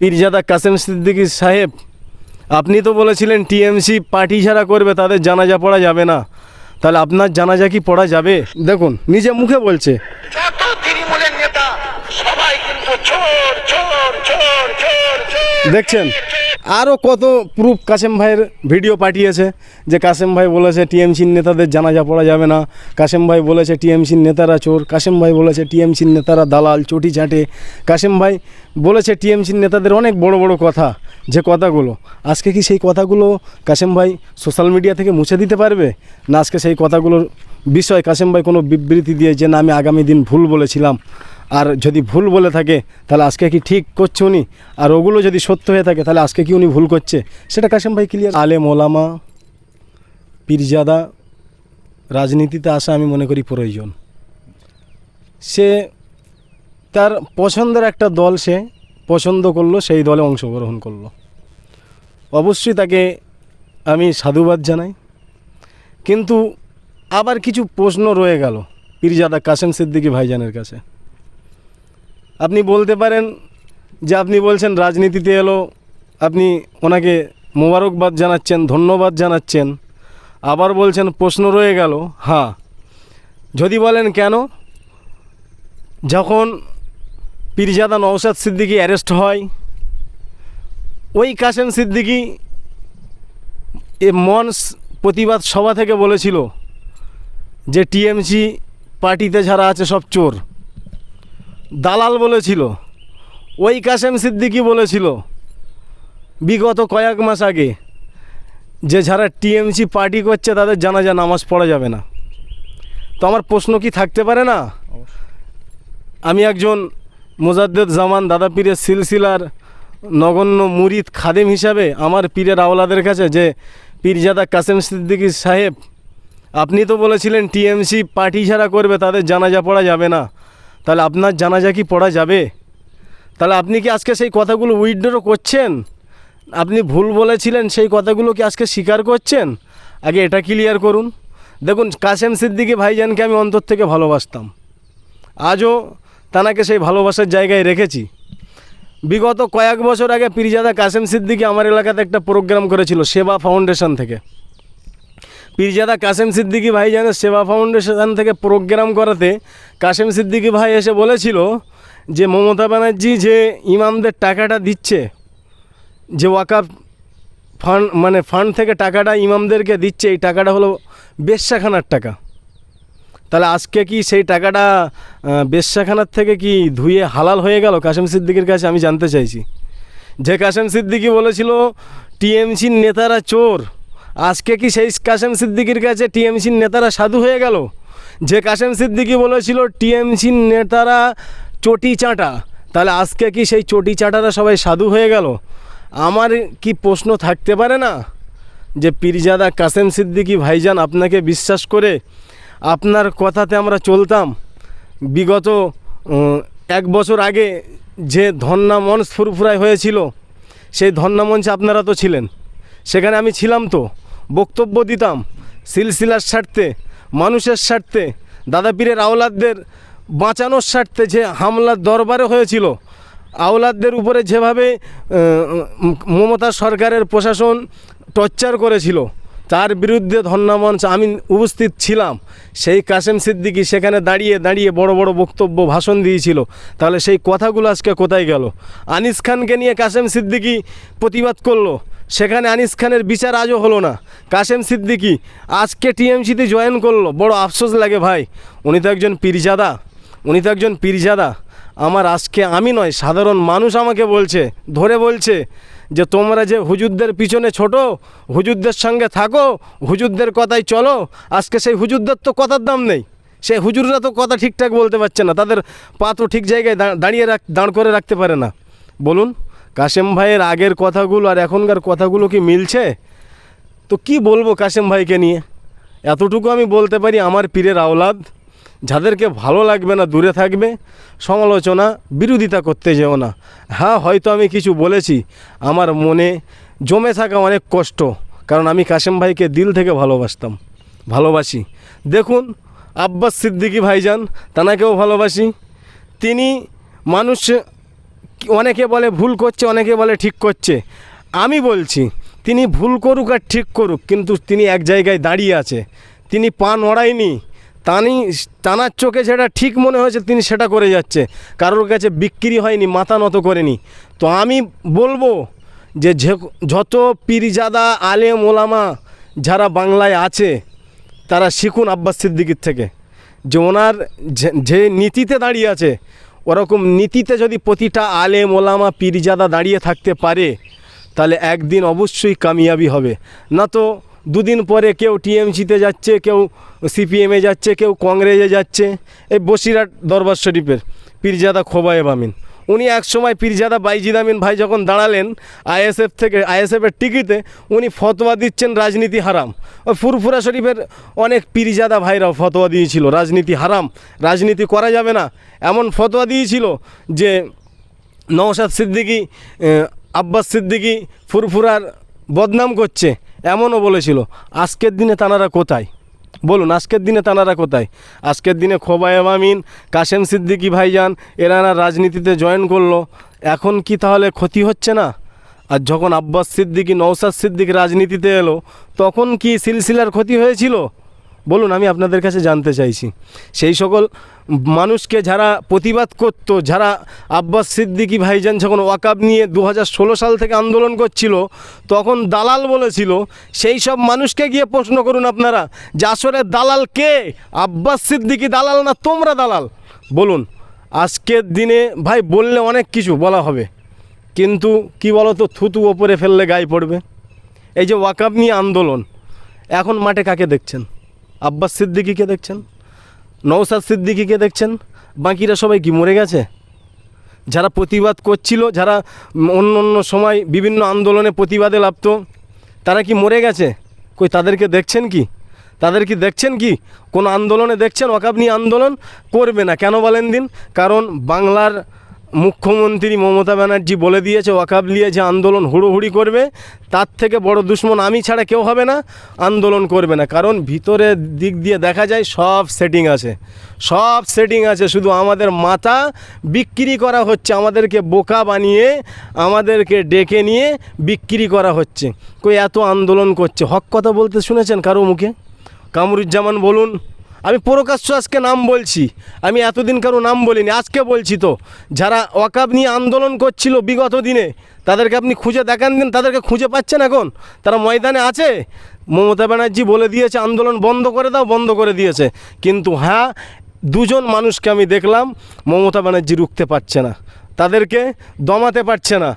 পীরজাদা কাসেম সিদ্দিকী সাহেব আপনি তো বলেছিলেন টিএমসি পার্টি ছাড়া করবে তাদের জানাজা পড়া যাবে না। তাহলে আপনার জানাজা কি পড়া যাবে? দেখুন নিজে মুখে বলছে। দেখছেন? আরও কত প্রুফ কাসেম ভাইয়ের ভিডিও পাঠিয়েছে যে কাসেম ভাই বলেছে টিএমসির নেতাদের জানাজা পড়া যাবে না। কাসেম ভাই বলেছে টিএমসির নেতারা চোর। কাসেম ভাই বলেছে টিএমসির নেতারা দালাল, চটি চাটে কাসেম ভাই বলেছে টিএমসির নেতাদের অনেক বড় বড় কথা, যে কথাগুলো। আজকে কি সেই কথাগুলো কাসেম ভাই সোশ্যাল মিডিয়া থেকে মুছে দিতে পারবে? না, আজকে সেই কথাগুলোর বিষয় কাসেম ভাই কোনো বিবৃতি দিয়ে যে না, আমি আগামী দিন ভুল বলেছিলাম। আর যদি ভুল বলে থাকে, তাহলে আজকে কি ঠিক করছে উনি? আর ওগুলো যদি সত্য হয়ে থাকে, তাহলে আজকে কি উনি ভুল করছে? সেটা কাশেম ভাই ক্লিয়ার আলেম ওলামা, পীরজাদা, রাজনীতিতে আসা আমি মনে করি প্রয়োজন। সে তার পছন্দের একটা দল সে পছন্দ করল, সেই দলে অংশগ্রহণ করল। অবশ্যই তাকে আমি সাধুবাদ জানাই। কিন্তু আবার কিছু প্রশ্ন রয়ে গেল, পীরজাদা কাসেম সিদ্দিকী ভাইজানের কাছে। আপনি বলতে পারেন যে আপনি বলছেন রাজনীতিতে এলো, আপনি ওনাকে মোবারকবাদ জানাচ্ছেন, ধন্যবাদ জানাচ্ছেন, আবার বলছেন প্রশ্ন রয়ে গেল হ্যাঁ। যদি বলেন কেন? যখন পীরজাদা নওশাদ সিদ্দিকী অ্যারেস্ট হয়, ওই কাসেম সিদ্দিকি এ মঞ্চ প্রতিবাদ সভা থেকে বলেছিল যে টিএমসি পার্টিতে যারা আছে সব চোর। দালাল বলেছিল ওই কাসেম সিদ্দিকি বলেছিল বিগত কয়েক মাস আগে যে যারা টিএমসি পার্টি করছে তাদের জানাজা নামাজ পড়া যাবে না। তো আমার প্রশ্ন কি থাকতে পারে না? আমি একজন মোজাদ্দেদ জামান দাদা পীরের সিলসিলার নগণ্য মুরিদ খাদেম হিসাবে আমার পীরের আওলাদের কাছে যে পীরজাদা কাসেম সিদ্দিকি সাহেব আপনি তো বলেছিলেন টিএমসি পার্টি ছাড়া করবে তাদের জানাজা পড়া যাবে না। তাহলে আপনার জানাজা কি পড়া যাবে। তাহলে আপনি কি আজকে সেই কথাগুলো উইথড্র করছেন? আপনি ভুল বলেছিলেন, সেই কথাগুলো কি আজকে স্বীকার করছেন? আগে এটা ক্লিয়ার করুন। দেখুন, কাসেম সিদ্দিকী ভাইজানকে আমি অন্তর থেকে ভালোবাসতাম। আজও তানাকে সেই ভালোবাসার জায়গায় রেখেছি। বিগত কয়েক বছর আগে পীরজাদা কাসেম সিদ্দিকী আমার এলাকাতে একটা প্রোগ্রাম করেছিল, সেবা ফাউন্ডেশন থেকে। পীরজাদা কাসেম সিদ্দিকী ভাই জানে সেবা ফাউন্ডেশন থেকে প্রোগ্রাম করাতে কাসেম সিদ্দিকী ভাই এসে বলেছিল যে মমতা ব্যানার্জি যে ইমামদের টাকাটা দিচ্ছে, যে ওয়াকাফ ফান্ড মানে ফান্ড থেকে টাকাটা ইমামদেরকে দিচ্ছে, এই টাকাটা হলো বেশ্যাখানার টাকা। তাহলে আজকে কি সেই টাকাটা বেশ্যাখানার থেকে কি ধুয়ে হালাল হয়ে গেল কাসেম সিদ্দিকির কাছে? আমি জানতে চাইছি। যে কাসেম সিদ্দিকি বলেছিল, টিএমসির নেতারা চোর। আজকে কি সেই কাশেম সিদ্দিকির কাছে টিএমসির নেতারা সাধু হয়ে গেল? যে কাশেম সিদ্দিকি বলেছিল টিএমসির নেতারা চটি চাঁটা। তাহলে আজকে কি সেই চটি চাঁটারা সবাই সাধু হয়ে গেল? আমার কি প্রশ্ন থাকতে পারে না? যে পিরজাদা কাসেম সিদ্দিকি ভাইজান আপনাকে বিশ্বাস করে আপনার কথাতে আমরা চলতাম। বিগত এক বছর আগে যে ধন্না মঞ্চ ফুরফুরাই হয়েছিল, সেই ধন্না মঞ্চে আপনারা তো ছিলেন। সেখানে আমি ছিলাম তো। বক্তব্য দিতাম, সিলসিলার স্বার্থে, মানুষের স্বার্থে দাদা পীরের আওলাদদের বাঁচানোর স্বার্থে যে হামলার দরবারে হয়েছিল, আওলাদদের উপরে যেভাবে মমতা সরকারের প্রশাসন টর্চার করেছিল, তার বিরুদ্ধে ধন্যমঞ্চ আমি উপস্থিত ছিলাম। সেই কাসেম সিদ্দিকি সেখানে দাঁড়িয়ে দাঁড়িয়ে বড় বড় বক্তব্য, ভাষণ দিয়েছিল। তাহলে সেই কথাগুলো আজকে কোথায় গেল? আনিস খানকে নিয়ে কাসেম সিদ্দিকি প্রতিবাদ করল। সেখানে আনিস খানের বিচার আজও হলো না। কাশেম সিদ্দিকি আজকে টিএমসিতে জয়েন করল। বড় আফসোস লাগে ভাই। উনি তো একজন পীরজাদা। উনি তো একজন পীরজাদা। আমার আজকে আমি নয়, সাধারণ মানুষ আমাকে বলছে, ধরে বলছে যে তোমরা যে হুজুরদের পিছনে ছোট, হুজুরদের সঙ্গে থাকো, হুজুরদের কথাই চলো, আজকে সেই হুজুরদের তো কথার দাম নেই। সেই হুজুররা তো কথা ঠিকঠাক বলতে পারছে না। তাদের পা তো ঠিক জায়গায় দাঁড়িয়ে রাখ, দাঁড় করে রাখতে পারে না। বলুন। কাশেম ভাইয়ের আগের কথাগুলো আর এখনকার কথাগুলো কি মিলছে? তো কি বলব কাশেম ভাইকে নিয়ে? এতটুকু আমি বলতে পারি আমার পীরের আওলাদ, যাদেরকে ভালো লাগবে না, দূরে থাকবে, সমালোচনা, বিরোধিতা করতে যেও না। হ্যাঁ হয়তো আমি কিছু বলেছি, আমার মনে জমে থাকা অনেক কষ্ট, কারণ আমি কাশেম ভাইকে দিল থেকে ভালোবাসতাম, ভালোবাসি। দেখুন, আব্বাস সিদ্দিকী ভাইজান, তানাকেও ভালোবাসি। তিনি মানুষ অনেকে বলে ভুল করছে, অনেকে বলে ঠিক করছে। আমি বলছি, তিনি ভুল করুক আর ঠিক করুক, কিন্তু তিনি এক জায়গায় দাঁড়িয়ে আছে। তিনি পা নড়ায়নি। তানি, টানার চোখে যেটা ঠিক মনে হয়েছে, তিনি সেটা করে যাচ্ছে। কারোর কাছে বিক্রি হয়নি, মাথা নত করেনি। তো আমি বলব যে যত পীরজাদা, আলেম, ওলামা যারা বাংলায় আছে, তারা শিখুন আব্বাস সিদ্দিকির থেকে। যে ওনার যে নীতিতে দাঁড়িয়ে আছে ওরকম নীতিতে যদি প্রতিটা আলেম, ওলামা, পীরজাদা দাঁড়িয়ে থাকতে পারে, তাহলে একদিন অবশ্যই কামিয়াবি হবে। না তো দুদিন পরে কেউ টিএমসিতে যাচ্ছে, কেউ সিপিএমে যাচ্ছে, কেউ কংগ্রেসে যাচ্ছে। এই বসিরহাট দরবার শরীফের পীরজাদা খোবায়েব আমিন। উনি একসময় পীরজাদা বাইজিদ আমিন ভাই যখন দাঁড়ালেন আইএসএফ থেকে, আইএসএফের টিকিতে উনি ফতোয়া দিচ্ছেন রাজনীতি হারাম। ওই ফুরফুরা শরীফের অনেক পীরজাদা ভাইরাও ফতোয়া দিয়েছিল, রাজনীতি হারাম, রাজনীতি করা যাবে না। এমন ফতোয়া দিয়েছিল যে নওশাদ সিদ্দিকি আব্বাস সিদ্দিকি ফুরফুরার বদনাম করছে, এমনও বলেছিল, আজকের দিনে তানারা কোথায়? বলুন, আজকের দিনে তানারা কোথায়? আজকের দিনে খোবায়েম আমিন কাশেম সিদ্দিকি ভাইজান না রাজনীতিতে জয়েন করল। এখন কি তাহলে ক্ষতি হচ্ছে না? আর যখন আব্বাস সিদ্দিকি নৌসাদ সিদ্দিক রাজনীতিতে এলো, তখন কি সিলসিলার ক্ষতি হয়েছিল? বলুন, আমি আপনাদের কাছে জানতে চাইছি। সেই সকল মানুষকে যারা প্রতিবাদ করত, যারা আব্বাস সিদ্দিকি ভাইজান যখন ওয়াকাব নিয়ে দু হাজার ষোলো সাল থেকে আন্দোলন করছিল, তখন দালাল বলেছিল, সেই সব মানুষকে গিয়ে প্রশ্ন করুন আপনারা, যে আসলে দালাল কে? আব্বাস সিদ্দিকি দালাল না তোমরা দালাল? বলুন, আজকের দিনে ভাই বললে অনেক কিছু বলা হবে, কিন্তু কি বলো তো থুতু ওপরে ফেললে গায়ে পড়বে। এই যে ওয়াকাব নিয়ে আন্দোলন, এখন মাঠে কাকে দেখছেন? আব্বাস সিদ্দিকিকে দেখছেন? নৌসাদ সিদ্দিকিকে দেখছেন? বাকিরা সবাই কি মরে গেছে? যারা প্রতিবাদ করছিল, যারা অন্য অন্য সময় বিভিন্ন আন্দোলনে প্রতিবাদে লাভত তারা কি মরে গেছে? কই তাদেরকে দেখছেন কি? তাদের কি দেখছেন কি? কোন আন্দোলনে দেখছেন? ওয়াকাব নিয়ে আন্দোলন করবে না। কেন বলেন দিন? কারণ বাংলার মুখ্যমন্ত্রী মমতা ব্যানার্জি বলে দিয়েছে, ওয়াকাব নিয়ে যে আন্দোলন হুড়োহুড়ি করবে, তার থেকে বড় দুশ্মন আমি ছাড়া কেউ হবে না, আন্দোলন করবে না। কারণ ভিতরের দিক দিয়ে দেখা যায় সব সেটিং আছে। সব সেটিং আছে, শুধু আমাদের মাথা বিক্রি করা হচ্ছে, আমাদেরকে বোকা বানিয়ে, আমাদেরকে ডেকে নিয়ে বিক্রি করা হচ্ছে। কই এত আন্দোলন করছে। হক কথা বলতে শুনেছেন কারও মুখে? কামরুজ্জামান বলুন। আমি প্রকাশ্য আজকে নাম বলছি। আমি এতদিন কারও নাম বলিনি, আজকে বলছি তো। যারা ওয়াকাব নিয়ে আন্দোলন করছিল বিগত দিনে, তাদেরকে আপনি খুঁজে দেখান দিন, তাদেরকে খুঁজে পাচ্ছেন এখন? তারা ময়দানে আছে? মমতা ব্যানার্জি বলে দিয়েছে, আন্দোলন বন্ধ করে দাও, বন্ধ করে দিয়েছে। কিন্তু হ্যাঁ দুজন মানুষকে আমি দেখলাম, মমতা ব্যানার্জি রুখতে পারছে না। তাদেরকে দমাতে পারছে না।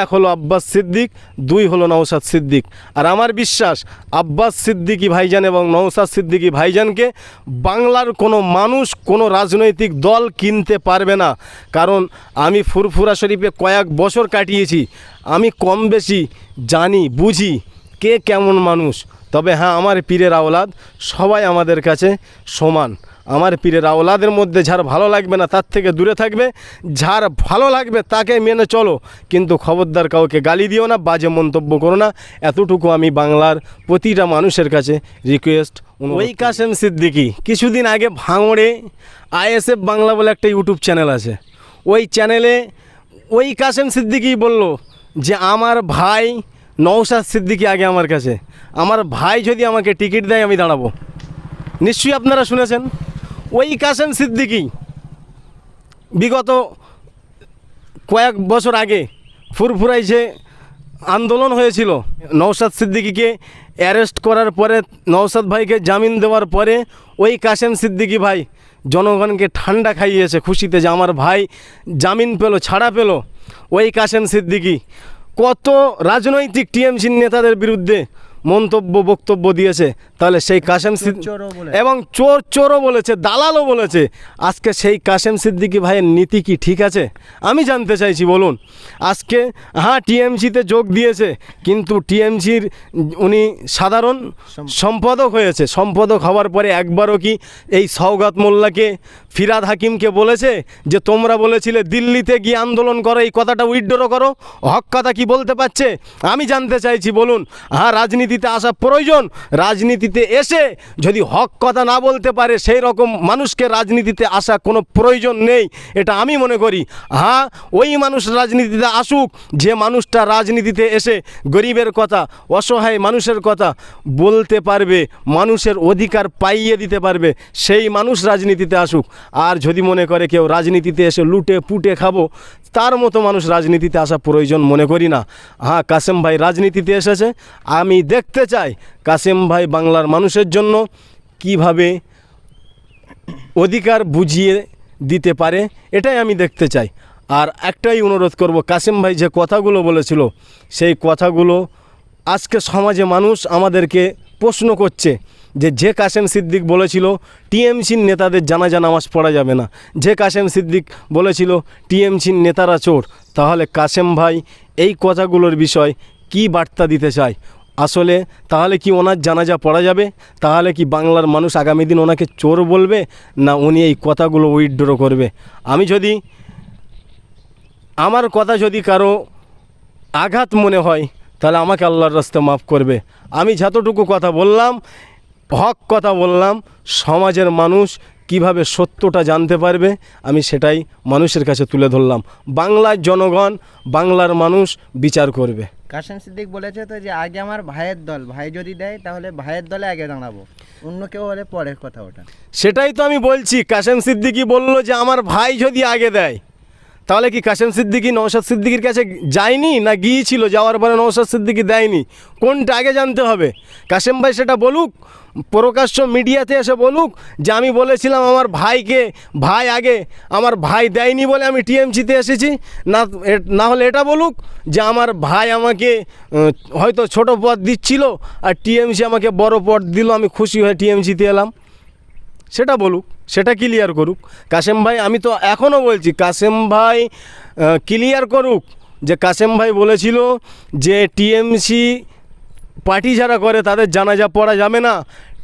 এক হলো আব্বাস সিদ্দিক, দুই হলো নওসাদ সিদ্দিক। আর আমার বিশ্বাস, আব্বাস সিদ্দিকি ভাইজান এবং নওসাদ সিদ্দিকি ভাইজানকে বাংলার কোনো মানুষ, কোনো রাজনৈতিক দল কিনতে পারবে না। কারণ আমি ফুরফুরা শরীফে কয়েক বছর কাটিয়েছি। আমি কম বেশি জানি, বুঝি কে কেমন মানুষ। তবে হ্যাঁ আমার পীরের আওলাদ সবাই আমাদের কাছে সমান। আমার পীরের আওলাদের মধ্যে যার ভালো লাগবে না, তার থেকে দূরে থাকবে। যার ভালো লাগবে তাকে মেনে চলো। কিন্তু খবরদার কাউকে গালি দিও না, বাজে মন্তব্য করো না। এতটুকু আমি বাংলার প্রতিটা মানুষের কাছে রিকোয়েস্ট ওই কাসেম সিদ্দিকি, কিছুদিন আগে ভাঙড়ে আইএসএফ বাংলা বলে একটা ইউটিউব চ্যানেল আছে। ওই চ্যানেলে ওই কাসেম সিদ্দিকি বলল যে, আমার ভাই নৌসাদ সিদ্দিকি আগে আমার কাছে। আমার ভাই যদি আমাকে টিকিট দেয়, আমি দাঁড়াবো। নিশ্চয়ই আপনারা শুনেছেন। ওই কাসেম সিদ্দিকি বিগত কয়েক বছর আগে ফুরফুরাই যে আন্দোলন হয়েছিল। নৌসাদ সিদ্দিকিকে অ্যারেস্ট করার পরে নৌসাদ ভাইকে জামিন দেওয়ার পরে ওই কাসেম সিদ্দিকি ভাই জনগণকে ঠান্ডা খাইয়েছে খুশিতে যে আমার ভাই জামিন পেল, ছাড়া পেল। ওই কাসেম সিদ্দিকি কত রাজনৈতিক টিএমসির নেতাদের বিরুদ্ধে মন্তব্য বক্তব্য দিয়েছে তাহলে সেই বলে। এবং চোর চোরও বলেছে দালালও বলেছে। আজকে সেই কাশেম সিদ্দিকি ভাইয়ের নীতি কি ঠিক আছে? আমি জানতে চাইছি বলুন। আজকে হ্যাঁ টিএমসিতে যোগ দিয়েছে কিন্তু টিএমসির উনি সাধারণ সম্পাদক। হয়েছে। সম্পাদক হওয়ার পরে একবারও কি এই সৌগাত মোল্লাকে ফিরাদ হাকিমকে বলেছে যে তোমরা বলেছিলে দিল্লিতে গিয়ে আন্দোলন করো এই কথাটা উইথড্র করো হক কথা কি বলতে পারছে? আমি জানতে চাইছি বলুন। হ্যাঁ রাজনীতি রাজনীতিতে আসা প্রয়োজন, রাজনীতিতে এসে যদি হক কথা না বলতে পারে, সেই রকম মানুষকে রাজনীতিতে আসা কোনো প্রয়োজন নেই, এটা আমি মনে করি। হ্যাঁ ওই মানুষ রাজনীতিতে আসুক, যে মানুষটা রাজনীতিতে এসে গরিবের কথা, অসহায় মানুষের কথা বলতে পারবে, মানুষের অধিকার পাইয়ে দিতে পারবে, সেই মানুষ রাজনীতিতে আসুক। আর যদি মনে করে কেউ রাজনীতিতে এসে লুটে পুটে খাব, তার মতো মানুষ রাজনীতিতে আসা প্রয়োজন মনে করি না। হ্যাঁ কাসেম ভাই রাজনীতিতে এসেছে, আমি দেখতে চাই কাসেম ভাই বাংলার মানুষের জন্য কীভাবে অধিকার বুঝিয়ে দিতে পারে, এটাই আমি দেখতে চাই। আর একটাই অনুরোধ করব, কাসেম ভাই যে কথাগুলো বলেছিল, সেই কথাগুলো আজকে সমাজে মানুষ আমাদেরকে প্রশ্ন করছে যে যে কাসেম সিদ্দিক বলেছিল, টিএমসির নেতাদের জানাজা নামাজ পড়া যাবে না। যে কাসেম সিদ্দিক বলেছিল, টিএমসির নেতারা চোর। তাহলে কাসেম ভাই এই কথাগুলোর বিষয় কি বার্তা দিতে চায়? আসলে তাহলে কি ওনার জানাজা পড়া যাবে? তাহলে কি বাংলার মানুষ আগামী দিন ওনাকে চোর বলবে? না উনি এই কথাগুলো উইথড্র করবে? আমি যদি, আমার কথা যদি কারও আঘাত মনে হয়, তাহলে আমাকে আল্লাহর রাস্তে মাফ করবে। আমি যতটুকু কথা বললাম, হক কথা বললাম, সমাজের মানুষ কীভাবে সত্যটা জানতে পারবে, আমি সেটাই মানুষের কাছে তুলে ধরলাম। বাংলার জনগণ, বাংলার মানুষ বিচার করবে। কাশেম সিদ্দিক বলেছে তো যে, আগে আমার ভাইয়ের দল, ভাই যদি দেয়, তাহলে ভাইয়ের দলে আগে দাঁড়াবো। অন্য কেউ হলে পরের কথা ওটা। সেটাই তো আমি বলছি। কাশেম সিদ্দিকি বলল যে, আমার ভাই যদি আগে দেয় তাহলে কি কাশেম সিদ্দিকি নৌসাদ সিদ্দিকির কাছে যায়নি না গিয়েছিল? যাওয়ার পরে নৌসাদ সিদ্দিকি দেয়নি। কোনটা আগে জানতে হবে? কাশেম ভাই সেটা বলুক, প্রকাশ্য মিডিয়াতে এসে বলুক যে আমি বলেছিলাম আমার ভাইকে, ভাই আগে, আমার ভাই দেয়নি বলে আমি টিএমসিতে এসেছি। না না হলে এটা বলুক যে আমার ভাই আমাকে হয়তো ছোট পথ দিচ্ছিল আর টিএমসি আমাকে বড় পথ দিল, আমি খুশি হয়ে টিএমসিতে এলাম। সেটা বলুক, সেটা ক্লিয়ার করুক। কাসেম ভাই, আমি তো এখনও বলছি কাসেম ভাই ক্লিয়ার করুক যে কাসেম ভাই বলেছিল যে টিএমসি পার্টি যারা করে তাদের জানাজা পড়া যাবে না।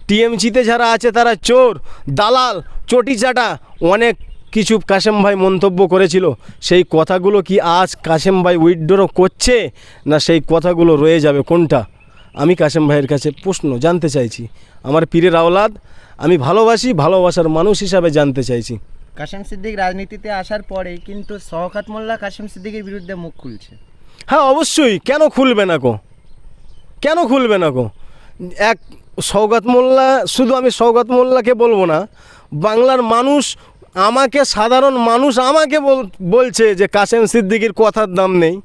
টিএমসিতে যারা আছে তারা চোর, দালাল চটি চাটা অনেক কিছু কাসেম ভাই মন্তব্য করেছিল। সেই কথাগুলো কি আজ কাসেম ভাই উইথড্র করছে না সেই কথাগুলো রয়ে যাবে? কোনটা? আমি কাশেম ভাইয়ের কাছে প্রশ্ন জানতে চাইছি। আমার পীরের আওলাদ আমি ভালোবাসি ভালোবাসার মানুষ হিসাবে জানতে চাইছি। কাশেম সিদ্দিক রাজনীতিতে আসার পরেই কিন্তু শওকাত মোল্লা কাশেম সিদ্দিকের বিরুদ্ধে মুখ খুলছে। হ্যাঁ অবশ্যই। কেন খুলবে না কো কেন খুলবে না কো এক সৌগত মোল্লা শুধু আমি সৌগত মোল্লাকে বলব না বাংলার মানুষ আমাকে সাধারণ মানুষ আমাকে বল- বলছে যে কাসেম সিদ্দিকির কথার দাম নেই।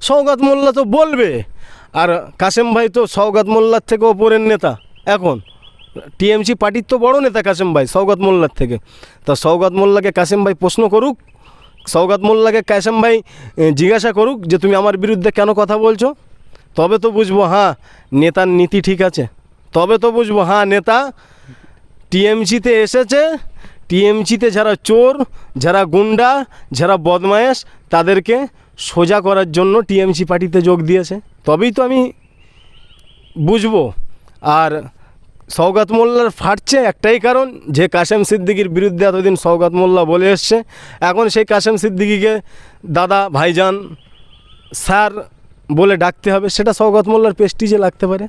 সৌগত মোল্লা তো বলবে। আর কাসেম ভাই তো সৌগত মোল্লার থেকে ওপরের নেতা, এখন। টিএমসি পার্টির তো বড় নেতা কাসেম ভাই সৌগত মোল্লার থেকে। তা সৌগত মোল্লাকে কাসেম ভাই প্রশ্ন করুক সৌগত মোল্লাকে কাসেম ভাই জিজ্ঞাসা করুক যে তুমি আমার বিরুদ্ধে কেন কথা বলছো? তবে তো বুঝব হ্যাঁ নেতার নীতি ঠিক আছে। তবে তো বুঝব হ্যাঁ নেতা, টিএমসিতে এসেছে, টিএমসিতে যারা চোর, যারা গুন্ডা, যারা বদমায়েশ, তাদেরকে সোজা করার জন্য টিএমসি পার্টিতে যোগ দিয়েছে। তবেই তো আমি বুঝব। আর সৌগাত মোল্লার ফাটছে একটাই কারণ, যে কাশেম সিদ্দিকির বিরুদ্ধে এতদিন সৌগাত মোল্লা বলে এসছে, এখন সেই কাশেম সিদ্দিকিকে দাদা, ভাইজান, স্যার বলে ডাকতে হবে, সেটা সৌগাত মোল্লার পেস্টিজে লাগতে পারে।